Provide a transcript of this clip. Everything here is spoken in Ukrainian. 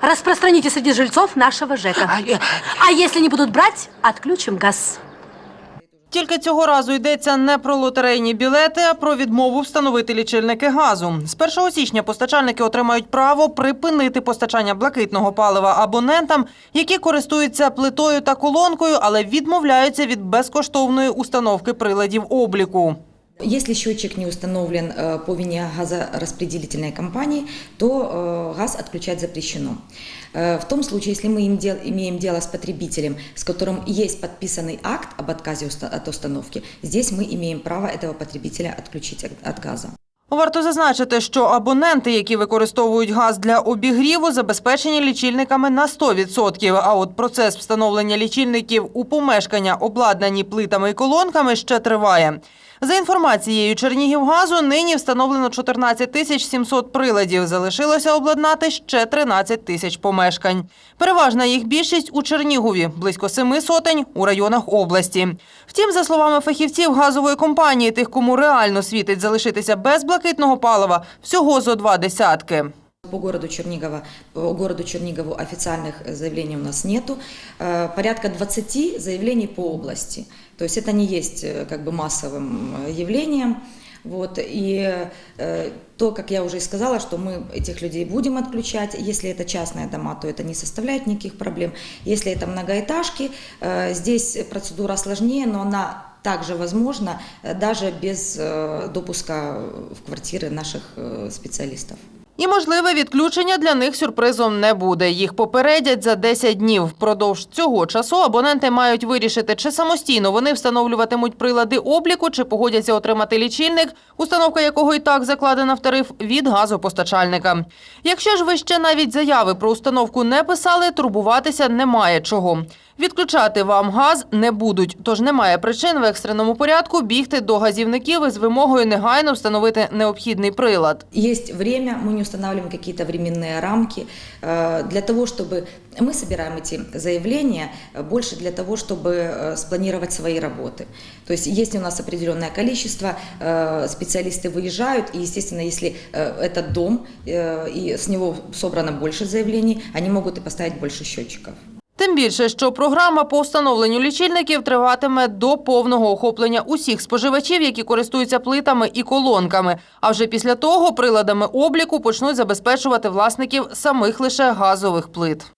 Распространите среди жильцов нашего ЖЭКа. А, А если не будут брать, отключим газ. Тільки цього разу йдеться не про лотерейні білети, а про відмову встановити лічильники газу. З 1 січня постачальники отримають право припинити постачання блакитного палива абонентам, які користуються плитою та колонкою, але відмовляються від безкоштовної установки приладів обліку. Если счетчик не установлен э, по вине газораспределительной компании, то э, газ отключать запрещено. Э, В том случае, если мы им дел- имеем дело с потребителем, с которым есть подписанный акт об отказе уста- от установки, здесь мы имеем право этого потребителя отключить от- от газа. Варто зазначити, що абоненти, які використовують газ для обігріву, забезпечені лічильниками на 100%, А от процес встановлення лічильників у помешкання, обладнані плитами і колонками, ще триває. За інформацією Чернігівгазу, нині встановлено 14 тисяч 700 приладів. Залишилося обладнати ще 13 тисяч помешкань. Переважна їх більшість у Чернігові, близько семи сотень у районах області. Втім, за словами фахівців газової компанії, тих, кому реально світить залишитися без блакитного палива, всього зо два десятки. По городу Чернигова, по городу Чернигову официальных заявлений у нас нету. Э, Порядка 20 заявлений по области. То есть это не есть э, как бы массовым э, явлением. Вот, и э, то, как я уже и сказала, что мы этих людей будем отключать. Если это частные дома, то это не составляет никаких проблем. Если это многоэтажки, э, здесь процедура сложнее, но она также возможна э, даже без э, допуска в квартиры наших э, специалистов. І можливе відключення для них сюрпризом не буде. Їх попередять за 10 днів. Впродовж цього часу абоненти мають вирішити, чи самостійно вони встановлюватимуть прилади обліку, чи погодяться отримати лічильник, установка якого і так закладена в тариф від газопостачальника. Якщо ж ви ще навіть заяви про установку не писали, турбуватися немає чого. Відключати вам газ не будуть, тож немає причин в екстреному порядку бігти до газівників із вимогою негайно встановити необхідний прилад. Есть время, мы не устанавливаем какие-то временные рамки э, для того, чтобы мы собираем эти заявления э, больше для того, чтобы э, спланировать свои работы. То есть есть у нас определенное количество, специалисты выезжают, и, естественно, если этот дом и с него собрано больше заявлений, они могут и поставить больше счетчиков. Тим більше, що програма по встановленню лічильників триватиме до повного охоплення усіх споживачів, які користуються плитами і колонками. А вже після того приладами обліку почнуть забезпечувати власників самих лише газових плит.